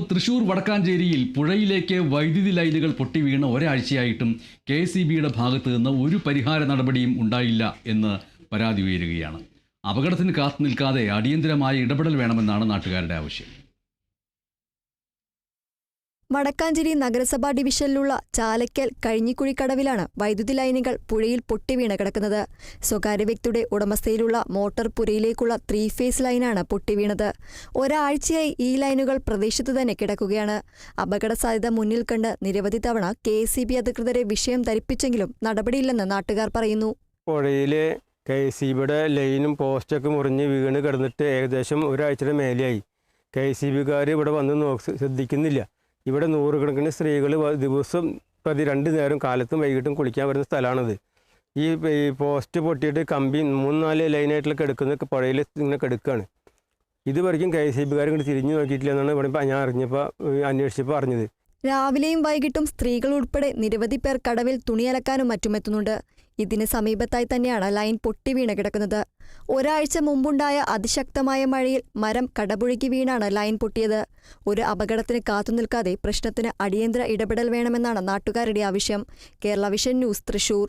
തൃശൂർ വടക്കാഞ്ചേരിയിൽ പുഴയിലേക്ക് വൈദ്യുതി ലൈനുകൾ പൊട്ടി വീണ് ഒരാഴ്ചയായിട്ടും കെ എസ് ഭാഗത്തു നിന്ന് ഒരു പരിഹാര നടപടിയും ഉണ്ടായില്ല എന്ന് പരാതി ഉയരുകയാണ്. അപകടത്തിന് കാത്തു നിൽക്കാതെ അടിയന്തരമായ ഇടപെടൽ വേണമെന്നാണ് നാട്ടുകാരുടെ ആവശ്യം. വടക്കാഞ്ചേരി നഗരസഭാ ഡിവിഷനിലുള്ള ചാലക്കൽ കഴിഞ്ഞിക്കുഴിക്കടവിലാണ് വൈദ്യുതി ലൈനുകൾ പുഴയിൽ പൊട്ടിവീണ് കിടക്കുന്നത്. സ്വകാര്യ വ്യക്തിയുടെ ഉടമസ്ഥയിലുള്ള മോട്ടോർ പുരയിലേക്കുള്ള ത്രീ ഫേസ് ലൈനാണ് പൊട്ടിവീണത് ഒരാഴ്ചയായി ഈ ലൈനുകൾ പ്രദേശത്ത് തന്നെ കിടക്കുകയാണ്. അപകട സാധ്യത മുന്നിൽ കണ്ട് നിരവധി തവണ കെ അധികൃതരെ വിഷയം ധരിപ്പിച്ചെങ്കിലും നടപടിയില്ലെന്ന് നാട്ടുകാർ പറയുന്നു. പുഴയിലെ കെ സി ബിയുടെ ലൈനും പോസ്റ്റൊക്കെ മുറിഞ്ഞ് വീണ് കിടന്നിട്ട് ഏകദേശം ഒരാഴ്ചയുടെ മേലെയായി. കെ സി ബിക്കാർ ഇവിടെ വന്ന് നോക്ക് ശ്രദ്ധിക്കുന്നില്ല. ഇവിടെ നൂറുകണക്കിന് സ്ത്രീകൾ ദിവസം പ്രതി രണ്ട് നേരം കാലത്തും വൈകിട്ടും കുളിക്കാൻ വരുന്ന സ്ഥലമാണിത്. ഈ പോസ്റ്റ് പൊട്ടിയിട്ട് കമ്പി മൂന്ന് നാല് ലൈനായിട്ടുള്ള കെടുക്കുന്ന പുഴയിൽ ഇങ്ങനെ കെടുക്കുകയാണ് ഇതുവരെയും കെ എസ് സി ബിക്കാർ ഇങ്ങോട്ട് തിരിഞ്ഞു നോക്കിയിട്ടില്ല എന്നാണ് ഇവിടെ ഞാൻ അറിഞ്ഞപ്പോൾ അന്വേഷിച്ചപ്പോൾ അറിഞ്ഞത്. രാവിലെയും വൈകിട്ടും സ്ത്രീകൾ ഉൾപ്പെടെ നിരവധി പേർ കടവിൽ തുണിയലക്കാനും മറ്റുമെത്തുന്നുണ്ട്. ഇതിന് സമീപത്തായി തന്നെയാണ് ലൈൻ പൊട്ടി വീണ് കിടക്കുന്നത് ഒരാഴ്ച മുമ്പുണ്ടായ അതിശക്തമായ മഴയിൽ മരം കടപുഴകി വീണാണ് ലൈൻ പൊട്ടിയത്. ഒരു അപകടത്തിന് കാത്തുനിൽക്കാതെ പ്രശ്നത്തിന് അടിയന്തര ഇടപെടൽ വേണമെന്നാണ് നാട്ടുകാരുടെ ആവശ്യം. Kerala vision news Thrissur.